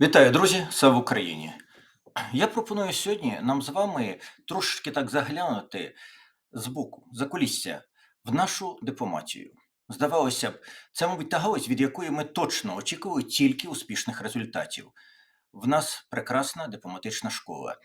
Вітаю, друзі! Слава Україні! Я пропоную сьогодні нам з вами трошечки так заглянути з боку, за кулісся, в нашу дипломатію. Здавалося б, це, мабуть, та галузь, від якої ми точно очікували тільки успішних результатів. В нас прекрасна дипломатична школа.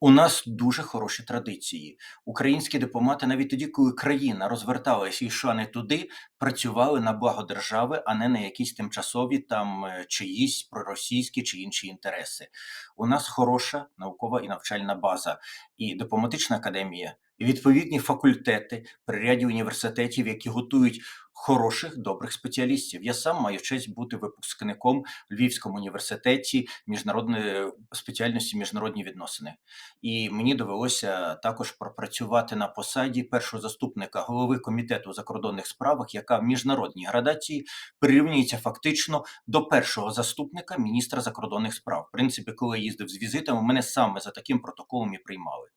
У нас дуже хороші традиції. Українські дипломати, навіть тоді, коли країна розверталася і йшла не туди, працювали на благо держави, а не на якісь тимчасові там е, чиїсь проросійські чи інші інтереси. У нас хороша наукова і навчальна база, і дипломатична академія, і відповідні факультети при ряді університетів, які готують хороших добрих спеціалістів. Я сам маю честь бути випускником Львівському університеті міжнародної спеціальності міжнародні відносини. І мені довелося також пропрацювати на посаді першого заступника голови комітету закордонних справах, яка в міжнародній градації прирівнюється фактично до першого заступника міністра закордонних справ. В принципі, коли я їздив з візитами, мене саме за таким протоколом і приймали.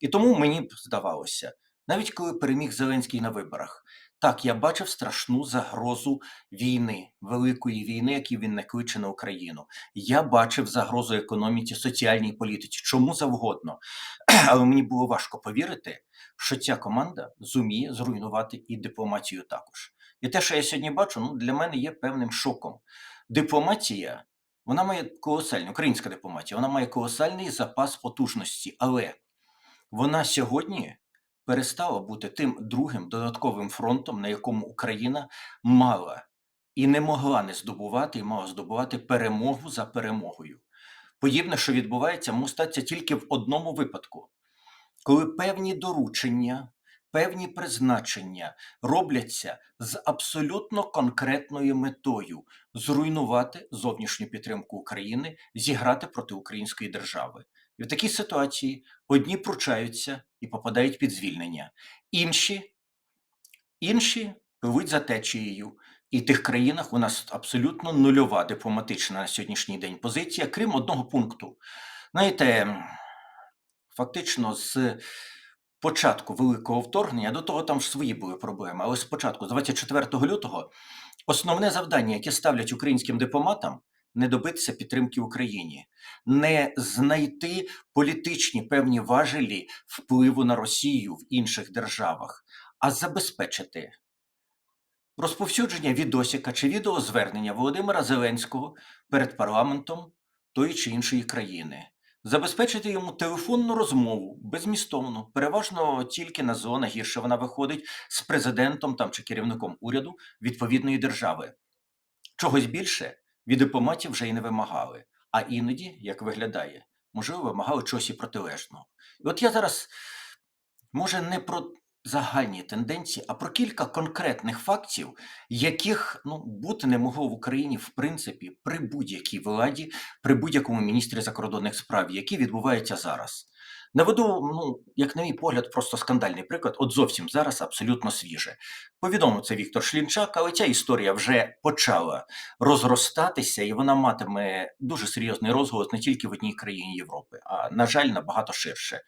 І тому мені здавалося, навіть коли переміг Зеленський на виборах, так я бачив страшну загрозу війни, великої війни, яку він не кличе на Україну. Я бачив загрозу економіці, соціальній політиці, чому завгодно. Але мені було важко повірити, що ця команда зуміє зруйнувати і дипломатію також. І те, що я сьогодні бачу, ну для мене є певним шоком. Дипломатія, вона має колосальний, українська дипломатія, вона має колосальний запас потужності, але вона сьогодні перестала бути тим другим додатковим фронтом, на якому Україна мала і не могла не здобувати, і мала здобувати перемогу за перемогою. Подібне, що відбувається, може статися тільки в одному випадку, коли певні доручення, певні призначення робляться з абсолютно конкретною метою зруйнувати зовнішню підтримку України, зіграти проти української держави. В такій ситуації одні пручаються і попадають під звільнення, інші, інші пливуть за течією. І в тих країнах у нас абсолютно нульова дипломатична на сьогоднішній день позиція, крім одного пункту. Знаєте, фактично з початку великого вторгнення, до того там свої були проблеми, але спочатку, з 24 лютого, основне завдання, яке ставлять українським дипломатам, не добитися підтримки Україні, не знайти політичні певні важелі впливу на Росію в інших державах, а забезпечити розповсюдження відосіка чи відеозвернення Володимира Зеленського перед парламентом тої чи іншої країни. Забезпечити йому телефонну розмову безмістовну, переважно тільки на зона гірше вона виходить з президентом там чи керівником уряду відповідної держави. Чогось більше від дипломатів вже й не вимагали, а іноді, як виглядає, можливо, вимагали чогось і протилежного. І от я зараз, може, не про загальні тенденції, а про кілька конкретних фактів, яких ну, бути не могло в Україні в принципі при будь-якій владі, при будь-якому міністрі закордонних справ, які відбуваються зараз. Наведу, ну, як на мій погляд, просто скандальний приклад, от зовсім зараз абсолютно свіже. Повідомив це Віктор Шлінчак, але ця історія вже почала розростатися, і вона матиме дуже серйозний розголос не тільки в одній країні Європи, а на жаль, набагато ширше.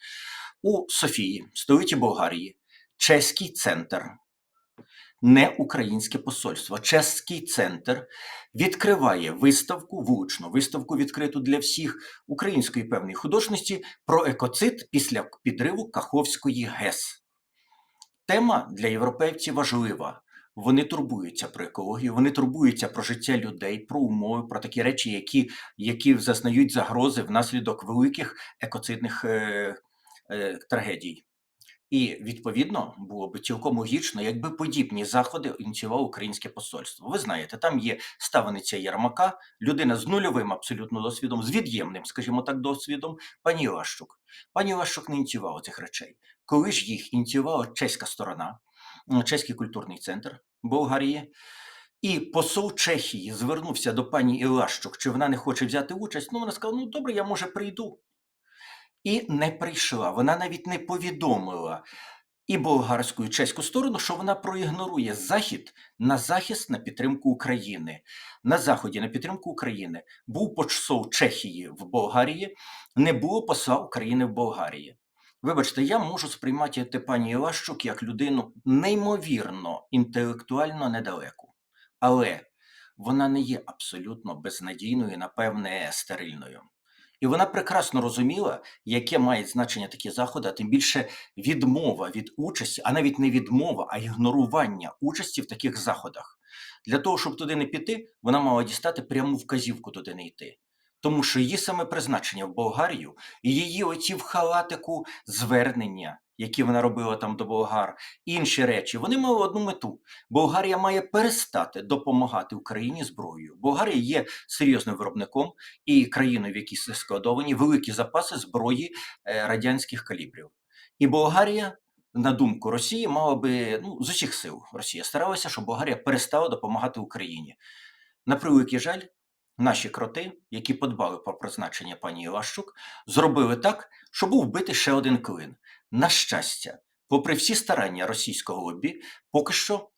У Софії, столиці Болгарії, чеський центр, не українське посольство, чеський центр відкриває виставку, вуличну виставку відкриту для всіх української певної художності про екоцид після підриву Каховської ГЕС. Тема для європейців важлива. Вони турбуються про екологію, вони турбуються про життя людей, про умови, про такі речі, які які зазнають загрози внаслідок великих екоцидних е, е, трагедій. І відповідно було б цілком логічно, якби подібні заходи ініціювало українське посольство. Ви знаєте, там є ставениця Єрмака, людина з нульовим абсолютно досвідом, з від'ємним, скажімо так, досвідом, пані Лащук. Пані Лащук не ініціювала цих речей. Коли ж їх ініціювала чеська сторона, чеський культурний центр Болгарії. І посол Чехії звернувся до пані Ілащук, чи вона не хоче взяти участь. Ну, вона сказала: ну добре, я може прийду і не прийшла. Вона навіть не повідомила і болгарську, і чеську сторону, що вона проігнорує захід на захист на підтримку України. На заході на підтримку України був посол Чехії в Болгарії, не було посла України в Болгарії. Вибачте, я можу сприймати пані Ілащук як людину неймовірно інтелектуально недалеку. Але вона не є абсолютно безнадійною, напевне, стерильною. І вона прекрасно розуміла, яке мають значення такі заходи, а тим більше відмова від участі, а навіть не відмова, а ігнорування участі в таких заходах. Для того, щоб туди не піти, вона мала дістати пряму вказівку туди не йти. Тому що її саме призначення в Болгарію і її оті в халатику звернення, які вона робила там до болгар, інші речі, вони мали одну мету. Болгарія має перестати допомагати Україні зброєю. Болгарія є серйозним виробником і країною, в якій складовані великі запаси зброї е, радянських калібрів. І Болгарія, на думку Росії, мала би ну, з усіх сил Росія старалася, щоб Болгарія перестала допомагати Україні. На превеликий жаль, наші кроти, які подбали про призначення пані Іващук, зробили так, що був вбитий ще один клин. На щастя, попри всі старання російського лобі, поки що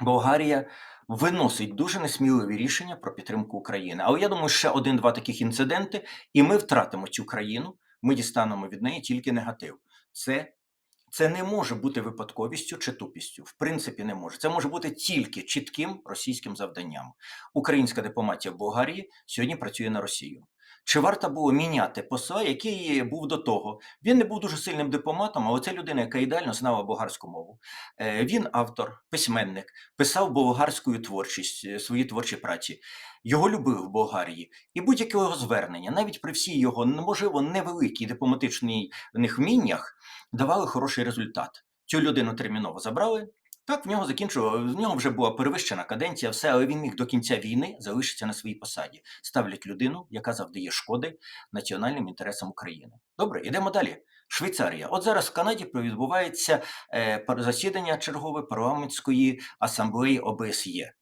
Болгарія виносить дуже несміливі рішення про підтримку України. Але я думаю, ще один-два таких інциденти, і ми втратимо цю країну. Ми дістанемо від неї тільки негатив. Це, це не може бути випадковістю чи тупістю. В принципі, не може. Це може бути тільки чітким російським завданням. Українська дипломатія в Болгарії сьогодні працює на Росію. Чи варто було міняти посла, який був до того? Він не був дуже сильним дипломатом, але це людина, яка ідеально знала болгарську мову. Е, Він автор, письменник, писав болгарською творчість, е, свої творчі праці. Його любив в Болгарії, і будь-яке його звернення, навіть при всій його, можливо, невеликій дипломатичних вміннях, давали хороший результат. Цю людину терміново забрали. Так, в нього закінчував, в нього вже була перевищена каденція, все, але він міг до кінця війни залишитися на своїй посаді. Ставлять людину, яка завдає шкоди національним інтересам України. Добре, йдемо далі. Швейцарія. От зараз в Канаді відбувається е, засідання чергове парламентської асамблеї ОБСЄ.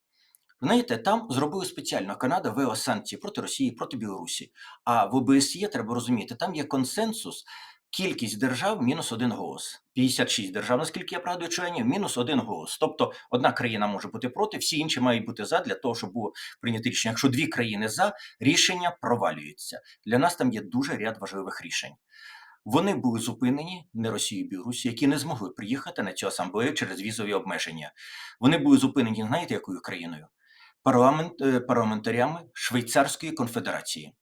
Знаєте, там зробили спеціально Канада ввела санкції проти Росії, проти Білорусі. А в ОБСЄ треба розуміти, там є консенсус. Кількість держав мінус один голос. 56 держав, наскільки я пригадую, членів, мінус один голос. Тобто одна країна може бути проти, всі інші мають бути за для того, щоб було прийнято рішення. Якщо дві країни за, рішення провалюється. Для нас там є дуже ряд важливих рішень. Вони були зупинені не Росією, і Білорусі, які не змогли приїхати на цю асамблею через візові обмеження. Вони були зупинені, знаєте, якою країною? Парламент, е, парламентарями Швейцарської конфедерації.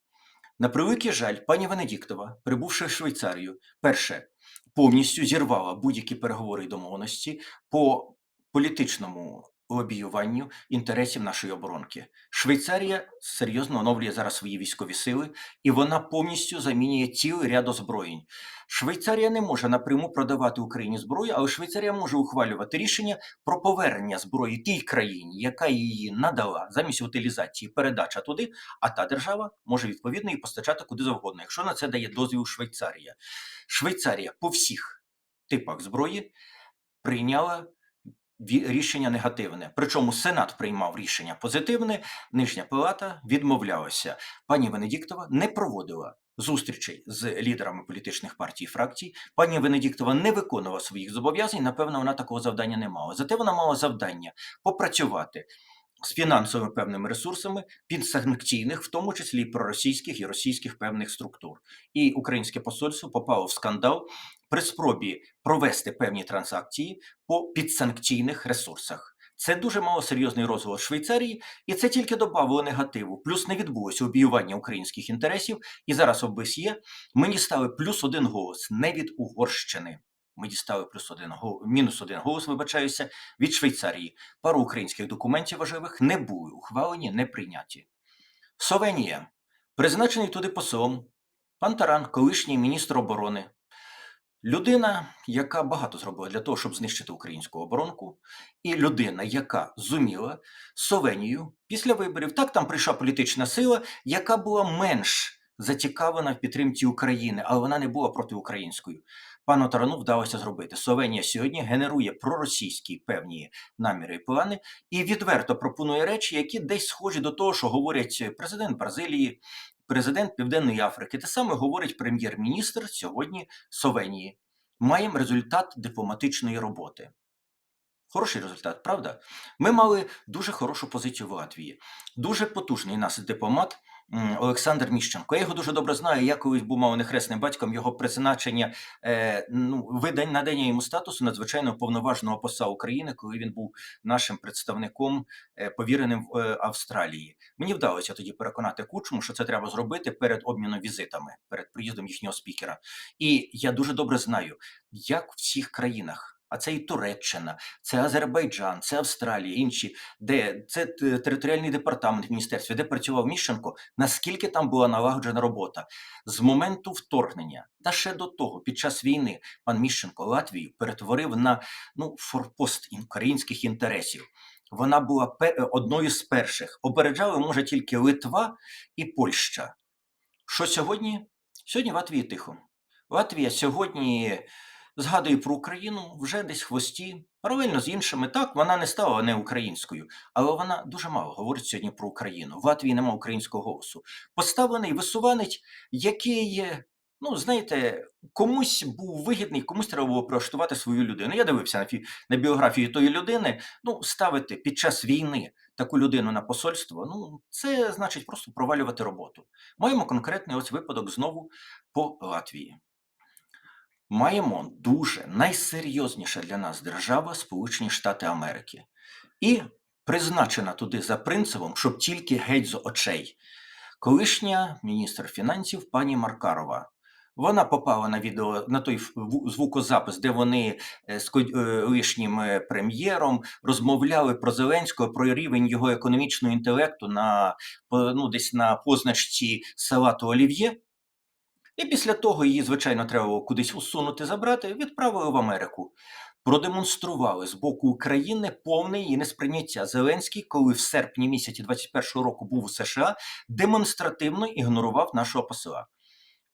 На превеликий жаль, пані Венедіктова, прибувши в Швейцарію, перше повністю зірвала будь-які переговори і домовленості по політичному лобіюванню інтересів нашої оборонки. Швейцарія серйозно оновлює зараз свої військові сили, і вона повністю замінює цілий ряд озброєнь. Швейцарія не може напряму продавати Україні зброю, але Швейцарія може ухвалювати рішення про повернення зброї тій країні, яка її надала замість утилізації, передача туди, а та держава може відповідно і постачати куди завгодно, якщо на це дає дозвіл Швейцарія. Швейцарія по всіх типах зброї прийняла рішення негативне. Причому Сенат приймав рішення позитивне, нижня палата відмовлялася. Пані Венедіктова не проводила зустрічей з лідерами політичних партій і фракцій. Пані Венедіктова не виконувала своїх зобов'язань. Напевно, вона такого завдання не мала. Зате вона мала завдання попрацювати з фінансовими певними ресурсами підсанкційних, в тому числі проросійських і російських певних структур. І українське посольство попало в скандал при спробі провести певні транзакції по підсанкційних ресурсах. Це дуже мало серйозний розголос Швейцарії, і це тільки додавало негативу. Плюс не відбулося обіювання українських інтересів. І зараз ОБСЄ ми дістали плюс один голос не від Угорщини. Ми дістали плюс один гол- мінус один голос, вибачаюся, від Швейцарії. Пару українських документів важливих не були ухвалені, не прийняті. Словенія. Призначений туди послом пан Таран, колишній міністр оборони. Людина, яка багато зробила для того, щоб знищити українську оборонку, і людина, яка зуміла Совенію після виборів. Так там прийшла політична сила, яка була менш зацікавлена в підтримці України, але вона не була протиукраїнською. Пану Тарану вдалося зробити. Словенія сьогодні генерує проросійські певні наміри і плани і відверто пропонує речі, які десь схожі до того, що говорять президент Бразилії, президент Південної Африки. Те саме говорить прем'єр-міністр сьогодні Словенії. Маємо результат дипломатичної роботи. Хороший результат, правда? Ми мали дуже хорошу позицію в Латвії. Дуже потужний нас дипломат Олександр Міщенко. Я його дуже добре знаю. Я колись був мав нехресним батьком його призначення е, ну, видань надання йому статусу надзвичайно повноваженого посла України, коли він був нашим представником е, повіреним в е, Австралії. Мені вдалося тоді переконати кучму, що це треба зробити перед обміном візитами, перед приїздом їхнього спікера. І я дуже добре знаю, як в всіх країнах. А це і Туреччина, це Азербайджан, це Австралія, інші, де це територіальний департамент в міністерстві, де працював Міщенко, наскільки там була налагоджена робота з моменту вторгнення, та ще до того, під час війни, пан Міщенко Латвію перетворив на ну форпост українських інтересів. Вона була пе- одною з перших. Опереджали може тільки Литва і Польща. Що сьогодні? Сьогодні в Латвії тихо. Латвія сьогодні згадує про Україну вже десь в хвості, паралельно з іншими. Так, вона не стала не українською, але вона дуже мало говорить сьогодні про Україну. В Латвії немає українського голосу. Поставлений висуванець, який, ну знаєте, комусь був вигідний, комусь треба було прилаштувати свою людину. Я дивився на, фі- на біографію тої людини. Ну, ставити під час війни таку людину на посольство, ну це значить просто провалювати роботу. Маємо конкретний ось випадок знову по Латвії. Маємо дуже найсерйозніша для нас держава Сполучені Штати Америки. І призначена туди за принципом, щоб тільки геть з очей. Колишня міністр фінансів пані Маркарова. Вона попала на відео на той звукозапис, де вони е, з е, лишнім е, прем'єром розмовляли про Зеленського, про рівень його економічного інтелекту на ну, десь на позначці салату Олів'є. І після того її, звичайно, треба було кудись усунути, забрати, відправили в Америку. Продемонстрували з боку України повне її несприйняття. Зеленський, коли в серпні місяці 21-го року був у США, демонстративно ігнорував нашого посла.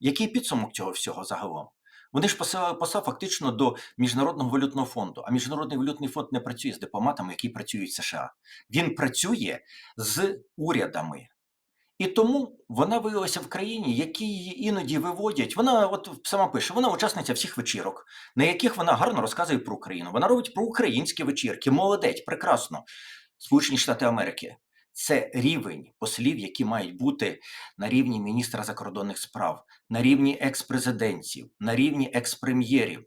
Який підсумок цього всього загалом? Вони ж посилали посла фактично до Міжнародного валютного фонду. А Міжнародний валютний фонд не працює з дипломатами, які працюють в США. Він працює з урядами. І тому вона виявилася в країні, які її іноді виводять. Вона от сама пише, вона учасниця всіх вечірок, на яких вона гарно розказує про Україну. Вона робить про українські вечірки. Молодець, прекрасно. Сполучені Штати Америки. Це рівень послів, які мають бути на рівні міністра закордонних справ, на рівні екс-президентів, на рівні екс-прем'єрів.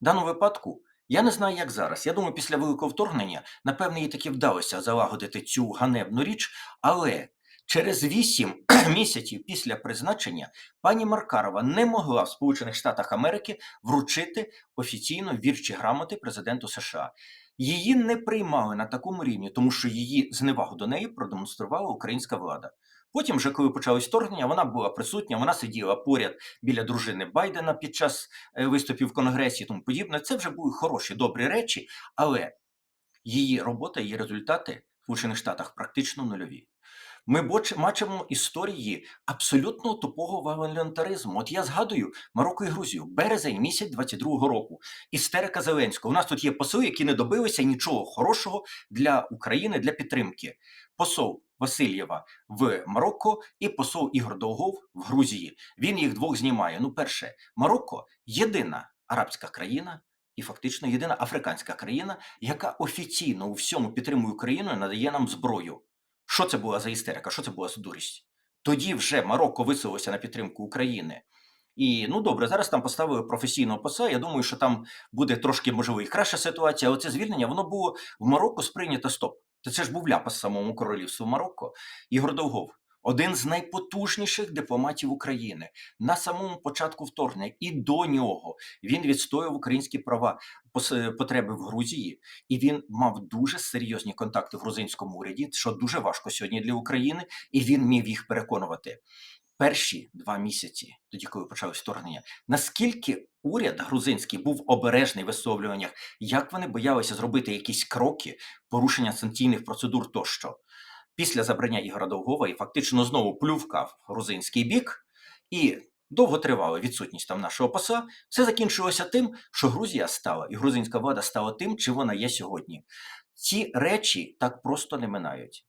В даному випадку я не знаю, як зараз. Я думаю, після великого вторгнення, напевне, їй таки вдалося залагодити цю ганебну річ, але через вісім місяців після призначення пані Маркарова не могла в Сполучених Штатах Америки вручити офіційно вірчі грамоти президенту США. Її не приймали на такому рівні, тому що її зневагу до неї продемонструвала українська влада. Потім, вже коли почалось вторгнення, вона була присутня, вона сиділа поряд біля дружини Байдена під час е, виступів в Конгресі і тому подібне. Це вже були хороші, добрі речі, але її робота, її результати в Сполучених Штатах практично нульові. Ми бачимо історії абсолютно тупого волонтаризму. От я згадую Марокко і Грузію, березень місяць 22-го року. Істерика Зеленського. У нас тут є посли, які не добилися нічого хорошого для України для підтримки. Посол Васильєва в Марокко і посол Ігор Долгов в Грузії. Він їх двох знімає. Ну, перше, Марокко єдина арабська країна. І фактично єдина африканська країна, яка офіційно у всьому підтримує Україну і надає нам зброю. Що це була за істерика? Що це була за дурість? Тоді вже Марокко висилося на підтримку України. І ну добре, зараз там поставили професійного поса. Я думаю, що там буде трошки можливо і краща ситуація, але це звільнення воно було в Марокко сприйнято стоп. Та це ж був ляпас самому королівству Марокко. Ігор Довгов, один з найпотужніших дипломатів України на самому початку вторгнення і до нього він відстоював українські права потреби в Грузії, і він мав дуже серйозні контакти в грузинському уряді, що дуже важко сьогодні для України, і він міг їх переконувати. Перші два місяці, тоді коли почалось вторгнення, наскільки уряд грузинський був обережний в висловлюваннях, як вони боялися зробити якісь кроки, порушення санкційних процедур тощо. Після забрання Ігора Довгова і фактично знову плювка в грузинський бік, і довго тривала відсутність там нашого посла, все закінчилося тим, що Грузія стала, і грузинська влада стала тим, чим вона є сьогодні. Ці речі так просто не минають.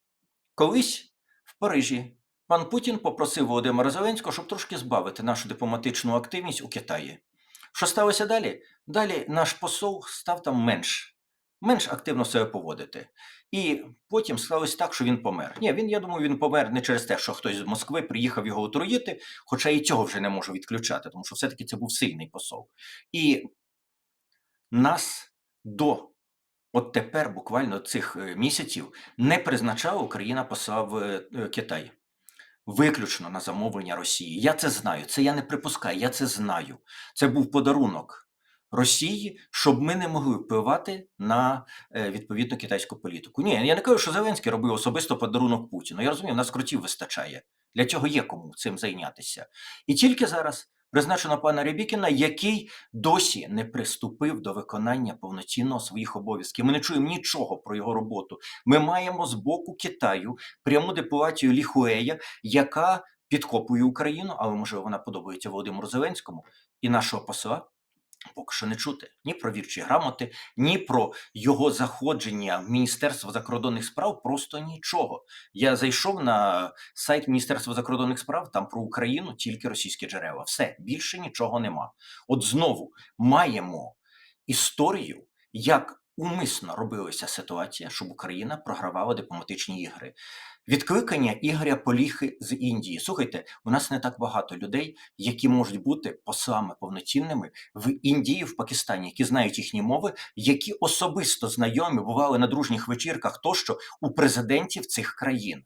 Колись в Парижі пан Путін попросив Володимира Зеленського, щоб трошки збавити нашу дипломатичну активність у Китаї. Що сталося далі? Далі наш посол став там менш менш активно себе поводити. І потім склалось так, що він помер. Ні, він, я думаю, він помер не через те, що хтось з Москви приїхав його отруїти, хоча і цього вже не можу відключати, тому що все-таки це був сильний посол. І нас до от тепер, буквально цих е, місяців, не призначала Україна посла в е, Китай. Виключно на замовлення Росії. Я це знаю. Це я не припускаю, я це знаю. Це був подарунок Росії, щоб ми не могли впливати на е, відповідну китайську політику. Ні, я не кажу, що Зеленський робив особисто подарунок Путіну. Я розумію, в нас крутів вистачає. Для цього є кому цим зайнятися. І тільки зараз призначено пана Рябікіна, який досі не приступив до виконання повноцінного своїх обов'язків. Ми не чуємо нічого про його роботу. Ми маємо з боку Китаю пряму дипломатію Ліхуея, яка підкопує Україну, але може вона подобається Володимиру Зеленському і нашого посла. Поки що не чути ні про вірчі грамоти, ні про його заходження в Міністерство закордонних справ. Просто нічого. Я зайшов на сайт Міністерства закордонних справ, там про Україну тільки російські джерела. Все більше нічого нема. От знову маємо історію, як умисно робилася ситуація, щоб Україна програвала дипломатичні ігри. Відкликання Ігоря Поліхи з Індії. Слухайте, у нас не так багато людей, які можуть бути послами повноцінними в Індії, в Пакистані, які знають їхні мови, які особисто знайомі бували на дружніх вечірках тощо у президентів цих країн.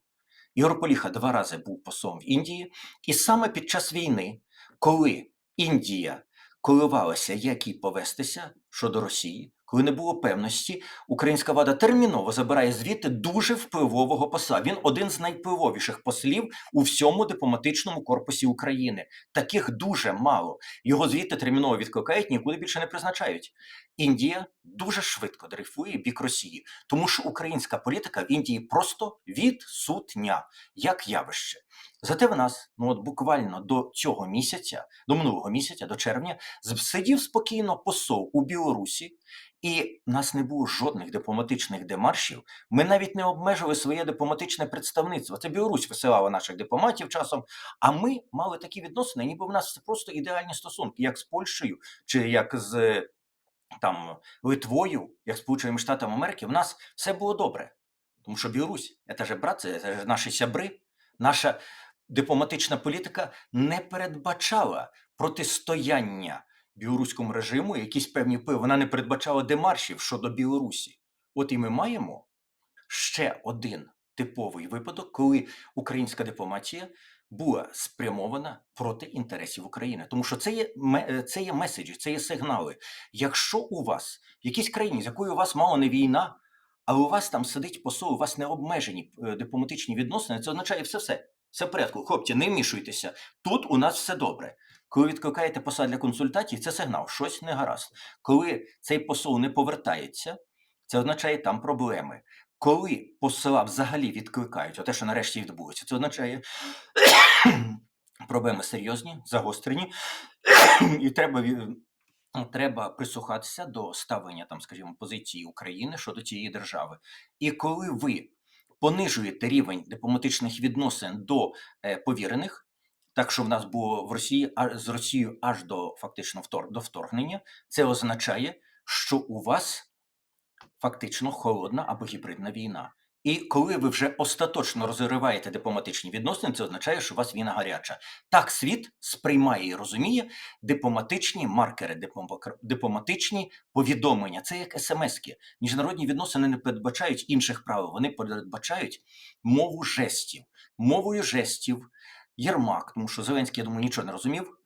Ігор Поліха два рази був послом в Індії, і саме під час війни, коли Індія коливалася, як їй повестися щодо Росії, коли не було певності, українська влада терміново забирає звідти дуже впливового посла. Він один з найвпливовіших послів у всьому дипломатичному корпусі України. Таких дуже мало. Його звідти терміново відкликають, нікуди більше не призначають. Індія дуже швидко дрейфує бік Росії, тому що українська політика в Індії просто відсутня як явище. Зате в нас, ну от буквально до цього місяця, до минулого місяця, до червня, сидів спокійно посол у Білорусі, і в нас не було жодних дипломатичних демаршів. Ми навіть не обмежили своє дипломатичне представництво. Це Білорусь висилала наших дипломатів часом. А ми мали такі відносини, ніби в нас це просто ідеальні стосунки, як з Польщею, чи як з там Литвою, як Сполученими Штатами Америки. В нас все було добре. Тому що Білорусь це ж брат, це ж наші сябри. Наша дипломатична політика не передбачала протистояння білоруському режиму, якісь певні впливи. Вона не передбачала демаршів щодо Білорусі. От і ми маємо ще один типовий випадок, коли українська дипломатія була спрямована проти інтересів України. Тому що це є, е, це є меседжі, це є сигнали. Якщо у вас в якійсь країні, з якою у вас мало не війна, але у вас там сидить посол, у вас не обмежені е, дипломатичні відносини, це означає все все. Все в порядку, хлопці, не вмішуйтеся. Тут у нас все добре. Коли відкликаєте посла для консультацій, це сигнал, щось не гаразд. Коли цей посол не повертається, це означає там проблеми. Коли посла взагалі відкликають, те, що нарешті відбулося, це означає проблеми серйозні, загострені, і треба треба прислухатися до ставлення там, скажімо, позиції України щодо цієї держави. І коли ви понижуєте рівень дипломатичних відносин до е, повірених, так що в нас було в Росії з Росією аж до фактично втор, до вторгнення, це означає, що у вас фактично холодна або гібридна війна. І коли ви вже остаточно розриваєте дипломатичні відносини, це означає, що у вас війна гаряча. Так світ сприймає і розуміє дипломатичні маркери, дипломатичні повідомлення. Це як смски. Міжнародні відносини не передбачають інших правил. Вони передбачають мову жестів. Мовою жестів Єрмак, тому що Зеленський, я думаю, нічого не розумів,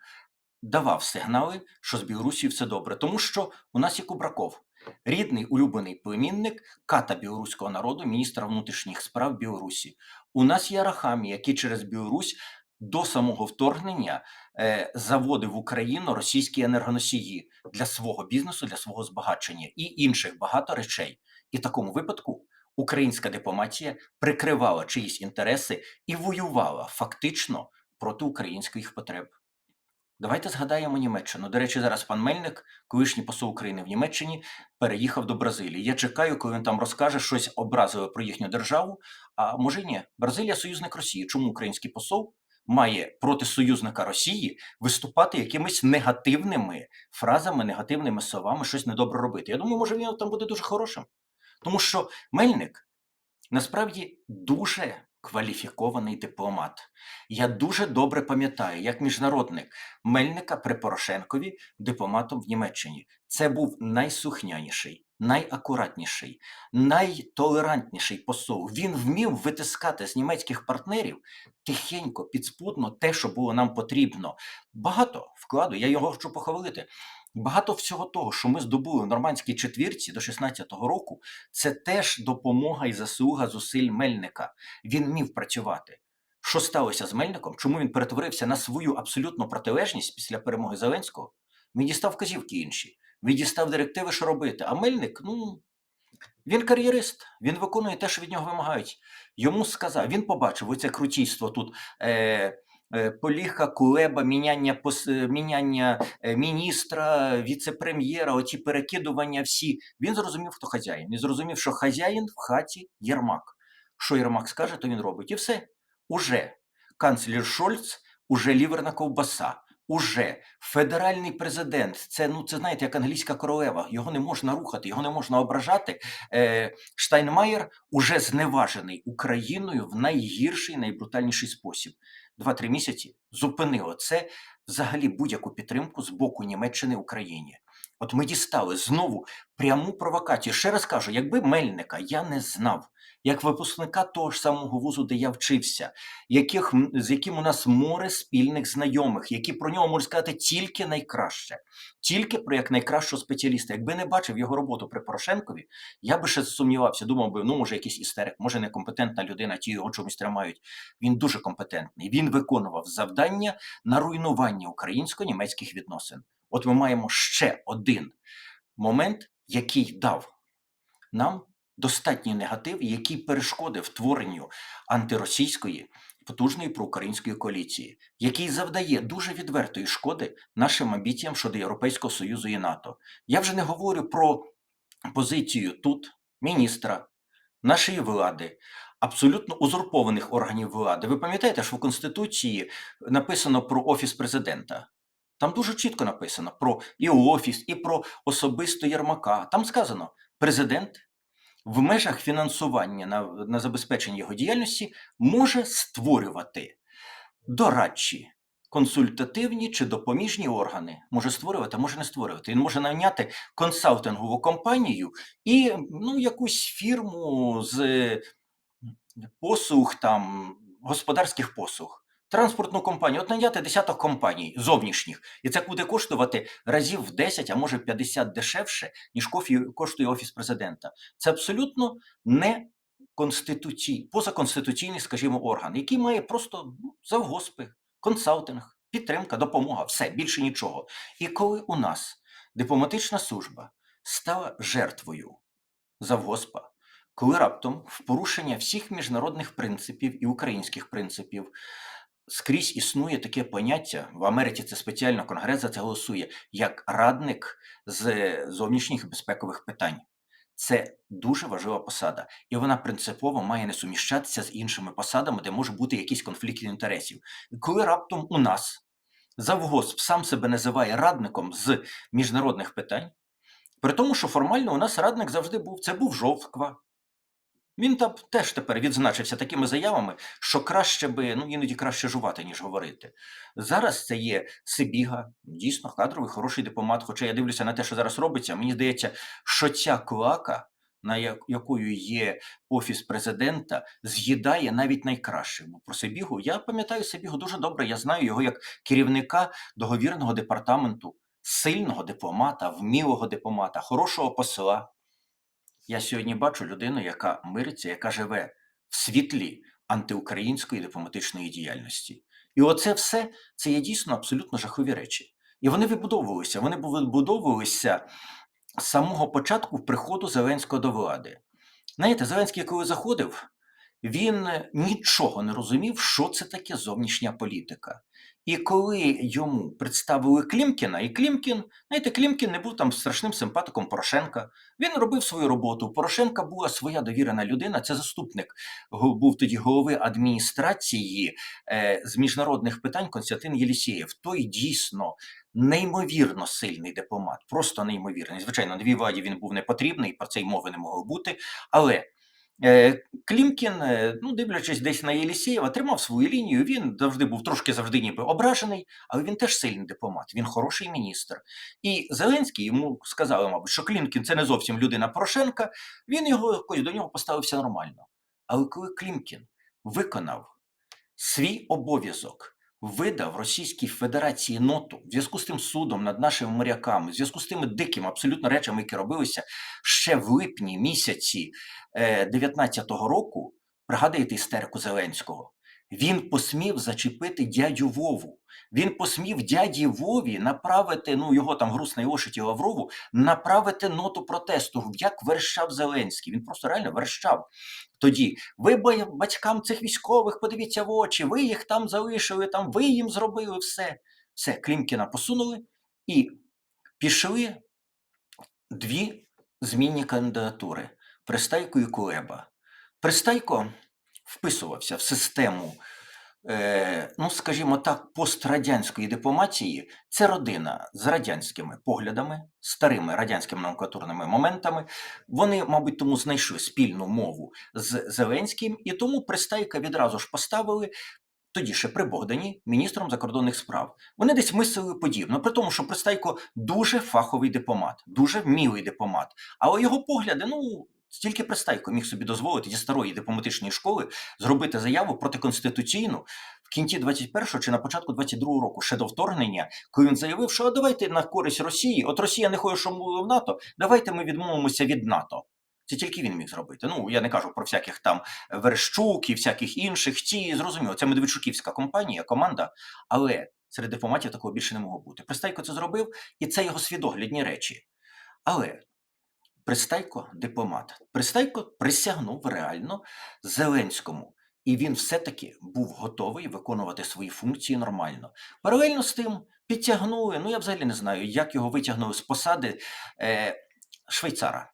давав сигнали, що з Білорусі все добре, тому що у нас є Кубраков, рідний улюблений племінник ката білоруського народу, міністра внутрішніх справ Білорусі. У нас є Арахамі, який через Білорусь до самого вторгнення е, заводив в Україну російські енергоносії для свого бізнесу, для свого збагачення і інших багато речей. І в такому випадку українська дипломатія прикривала чиїсь інтереси і воювала фактично проти українських потреб. Давайте згадаємо Німеччину. До речі, зараз пан Мельник, колишній посол України в Німеччині, переїхав до Бразилії. Я чекаю, коли він там розкаже щось образливе про їхню державу. А може й ні, Бразилія союзник Росії. Чому український посол має проти союзника Росії виступати якимись негативними фразами, негативними словами, щось недобре робити? Я думаю, може він там буде дуже хорошим. Тому що Мельник насправді дуже кваліфікований дипломат. Я дуже добре пам'ятаю, як міжнародник Мельника при Порошенкові дипломатом в Німеччині. Це був найсухняніший, найакуратніший, найтолерантніший посол. Він вмів витискати з німецьких партнерів тихенько, підспудно те, що було нам потрібно. Багато вкладу, я його хочу похвалити. Багато всього того, що ми здобули в нормандській четвірці до 16-го року, це теж допомога і заслуга зусиль Мельника. Він вмів працювати. Що сталося з Мельником? Чому він перетворився на свою абсолютну протилежність після перемоги Зеленського? Він дістав вказівки інші, він дістав директиви, що робити. А Мельник, ну, він кар'єрист, він виконує те, що від нього вимагають. Йому сказав, він побачив оце крутійство тут. Е, Поліха, Кулеба, міняння, пос, е, міняння е, міністра, віце-прем'єра, оті перекидування всі. Він зрозумів, хто хазяїн. Він зрозумів, що хазяїн в хаті Єрмак. Що Єрмак скаже, то він робить. І все. Уже канцлер Шольц, уже ліверна ковбаса. Уже федеральний президент, це ну це знаєте, як англійська королева. Його не можна рухати, його не можна ображати. Е, Штайнмаєр уже зневажений Україною в найгірший, найбрутальніший спосіб. Два-три місяці зупинило це взагалі будь-яку підтримку з боку Німеччини Україні. От ми дістали знову пряму провокацію. Ще раз кажу, якби Мельника я не знав, як випускника того ж самого вузу, де я вчився, яких, з яким у нас море спільних знайомих, які про нього можуть сказати тільки найкраще, тільки про як найкращого спеціаліста. Якби не бачив його роботу при Порошенкові, я би ще сумнівався, думав би, ну може якийсь істерик, може некомпетентна людина, ті його чомусь тримають. Він дуже компетентний. Він виконував завдання на руйнування українсько-німецьких відносин. От ми маємо ще один момент, який дав нам достатній негатив, який перешкодив творенню антиросійської потужної проукраїнської коаліції, який завдає дуже відвертої шкоди нашим амбіціям щодо Європейського Союзу і НАТО. Я вже не говорю про позицію тут міністра, нашої влади, абсолютно узурпованих органів влади. Ви пам'ятаєте, що в Конституції написано про офіс президента? Там дуже чітко написано про і офіс, і про особисто Єрмака. Там сказано: президент в межах фінансування на, на забезпечення його діяльності може створювати дорадчі, консультативні чи допоміжні органи. Може створювати, може не створювати. Він може найняти консалтингову компанію і ну, якусь фірму з послуг там, господарських послуг. Транспортну компанію, от найняти десяток компаній зовнішніх, і це буде коштувати разів в 10, а може в 50 дешевше, ніж кофі коштує офіс президента. Це абсолютно не конституцій, позаконституційний, скажімо, орган, який має просто ну, завгоспи, консалтинг, підтримка, допомога, все більше нічого. І коли у нас дипломатична служба стала жертвою завгоспа, коли раптом в порушення всіх міжнародних принципів і українських принципів скрізь існує таке поняття в Америці. Це спеціально конгрес за це голосує як радник з зовнішніх безпекових питань. Це дуже важлива посада, і вона принципово має не суміщатися з іншими посадами, де може бути якийсь конфлікт інтересів. Коли раптом у нас завгосп сам себе називає радником з міжнародних питань, при тому, що формально у нас радник завжди був, це був Жовква. Він там теж тепер відзначився такими заявами, що краще би, ну іноді краще жувати, ніж говорити. Зараз це є Сибіга, дійсно кадровий, хороший дипломат. Хоча я дивлюся на те, що зараз робиться. Мені здається, що ця клака, на якою є офіс президента, з'їдає навіть найкраще. Бо про Сибігу я пам'ятаю Сибігу дуже добре. Я знаю його як керівника договірного департаменту, сильного дипломата, вмілого дипломата, хорошого посла. Я сьогодні бачу людину, яка мириться, яка живе в світлі антиукраїнської дипломатичної діяльності. І оце все це є дійсно абсолютно жахливі речі. І вони вибудовувалися. Вони вибудовувалися з самого початку приходу Зеленського до влади. Знаєте, Зеленський, коли заходив, він нічого не розумів, що це таке зовнішня політика. І коли йому представили Клімкіна, і Клімкін, знаєте, Клімкін не був там страшним симпатиком Порошенка. Він робив свою роботу. Порошенка була своя довірена людина. Це заступник був тоді голови адміністрації е, з міжнародних питань Константин Єлісєєв. Той дійсно неймовірно сильний дипломат, просто неймовірний. Звичайно, новій владі він був не потрібний, про це й мови не могло бути. Але е, Клімкін, е, ну дивлячись десь на Єлісєєва, тримав свою лінію. Він завжди був трошки завжди ніби ображений, але він теж сильний дипломат. Він хороший міністр. І Зеленський йому сказали, мабуть, що Клімкін це не зовсім людина Порошенка. Він його якось до нього поставився нормально. Але коли Клімкін виконав свій обов'язок, видав Російській Федерації ноту в зв'язку з тим судом над нашими моряками, в зв'язку з тими дикими абсолютно речами, які робилися ще в липні місяці 19-го року, пригадуєте істерику Зеленського, він посмів зачепити дядю Вову. Він посмів дяді Вові направити, ну його там грустної лошаді Лаврову, направити ноту протесту, як верещав Зеленський. Він просто реально верещав. Тоді ви батькам цих військових подивіться в очі, ви їх там залишили, там ви їм зробили все. Все, Клімкіна посунули і пішли дві змінні кандидатури Пристайко і Кулеба. Пристайко вписувався в систему, е, ну скажімо так, пострадянської дипломатії. Це родина з радянськими поглядами, старими радянськими номенклатурними моментами. Вони, мабуть, тому знайшли спільну мову з Зеленським, і тому Пристайка відразу ж поставили. Тоді ще при Богдані міністром закордонних справ. Вони десь мислили подібно, при тому, що Пристайко дуже фаховий дипломат, дуже вмілий дипломат. Але його погляди, ну стільки Пристайко міг собі дозволити зі старої дипломатичної школи зробити заяву протиконституційну в кінці 21-го чи на початку 22-го року, ще до вторгнення, коли він заявив, що «А давайте на користь Росії, от Росія не хоче, ми в НАТО, давайте ми відмовимося від НАТО. Це тільки він міг зробити. Ну я не кажу про всяких там Верещук і всяких інших. Ті зрозуміло, це Медведчуківська компанія, команда, але серед дипломатів такого більше не могло бути. Пристайко це зробив, і це його свідоглядні речі. Але Пристайко дипломат. Пристайко присягнув реально Зеленському. І він все-таки був готовий виконувати свої функції нормально. Паралельно з тим підтягнули, ну я взагалі не знаю, як його витягнули з посади е, швейцара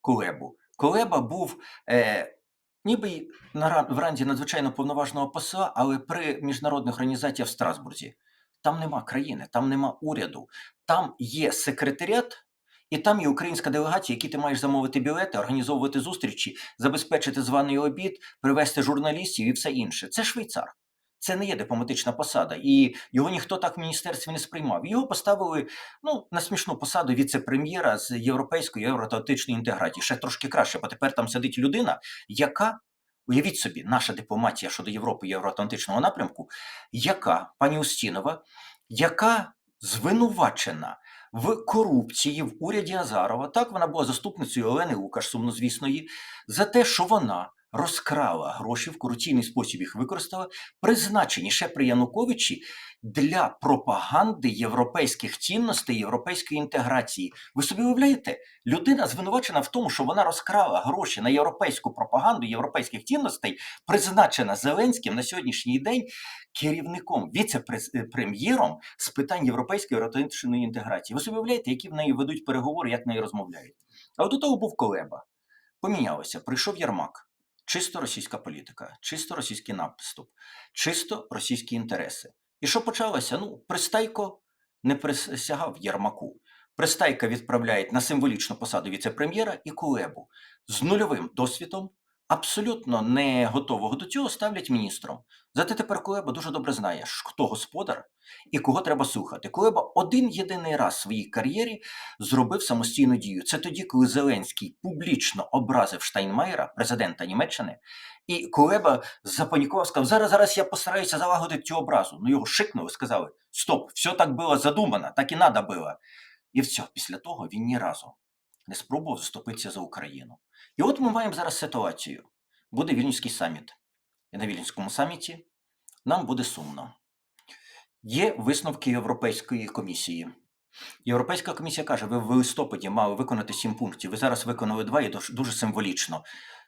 Кулебу. Кулеба був е, ніби в ранзі надзвичайно повноважного посла, але при міжнародних організаціях в Страсбурзі. Там нема країни, там нема уряду, там є секретаріат, і там є українська делегація, які ти маєш замовити білети, організовувати зустрічі, забезпечити званий обід, привезти журналістів і все інше. Це швейцар. Це не є дипломатична посада, і його ніхто так в міністерстві не сприймав. Його поставили ну, на смішну посаду віце-прем'єра з європейської євроатлантичної інтеграції. Ще трошки краще, бо тепер там сидить людина, яка, уявіть собі, наша дипломатія щодо Європи євроатлантичного напрямку, яка, пані Устінова, яка звинувачена в корупції в уряді Азарова. Так, вона була заступницею Олени Лукаш, сумнозвісної, за те, що вона розкрала гроші в корупційний спосіб їх використала, призначені ще при Януковичі для пропаганди європейських цінностей, європейської інтеграції. Ви собі уявляєте, людина звинувачена в тому, що вона розкрала гроші на європейську пропаганду європейських цінностей, призначена Зеленським на сьогоднішній день керівником, віце-прем'єром з питань європейської євроатлантичної інтеграції. Ви собі уявляєте, які в неї ведуть переговори, як в неї розмовляють. А от до того був Колеба. Помінялося, прийшов Єрмак. Чисто російська політика, чисто російський наступ, чисто російські інтереси. І що почалося? Ну, Пристайко не присягав Єрмаку. Пристайка відправляють на символічну посаду віце-прем'єра і Кулебу з нульовим досвідом, абсолютно не готового до цього, ставлять міністром. Зате тепер Кулеба дуже добре знає, хто господар і кого треба слухати. Кулеба один єдиний раз в своїй кар'єрі зробив самостійну дію. Це тоді, коли Зеленський публічно образив Штайнмаєра, президента Німеччини, і Кулеба запанікував, сказав: зараз, зараз я постараюся залагодити цю образу. Ну його шикнули, сказали: Стоп, все так було задумано, так і надо було. І все, після того він ні разу не спробував заступитися за Україну. І от ми маємо зараз ситуацію. Буде Вільнюський саміт. І на Вільнюському саміті нам буде сумно. Є висновки Європейської комісії. Європейська комісія каже, ви в листопаді мали виконати сім пунктів. Ви зараз виконали два і дуже- символічно.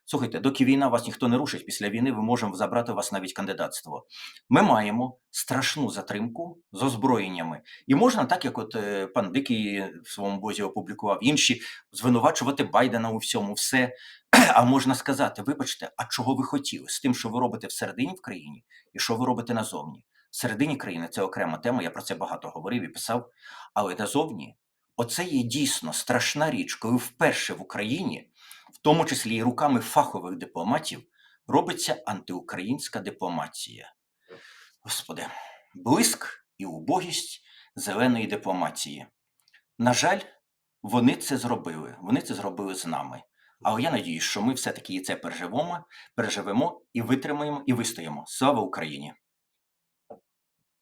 Слухайте, доки війна вас ніхто не рушить, після війни ми можемо забрати у вас навіть кандидатство. Ми маємо страшну затримку з озброєннями. І можна, так як от е, пан Дикий в своєму бозі опублікував, інші звинувачувати Байдена у всьому, все. А можна сказати, вибачте, а чого ви хотіли з тим, що ви робите всередині в країні, і що ви робите назовні? Всередині країни це окрема тема, я про це багато говорив і писав. Але назовні, оце є дійсно страшна річ, коли вперше в Україні, в тому числі і руками фахових дипломатів, робиться антиукраїнська дипломатія. Господи, блиск і убогість зеленої дипломатії. На жаль, вони це зробили. Вони це зробили з нами. Але я надіюсь, що ми все-таки це переживемо, переживемо і витримаємо, і вистоїмо. Слава Україні!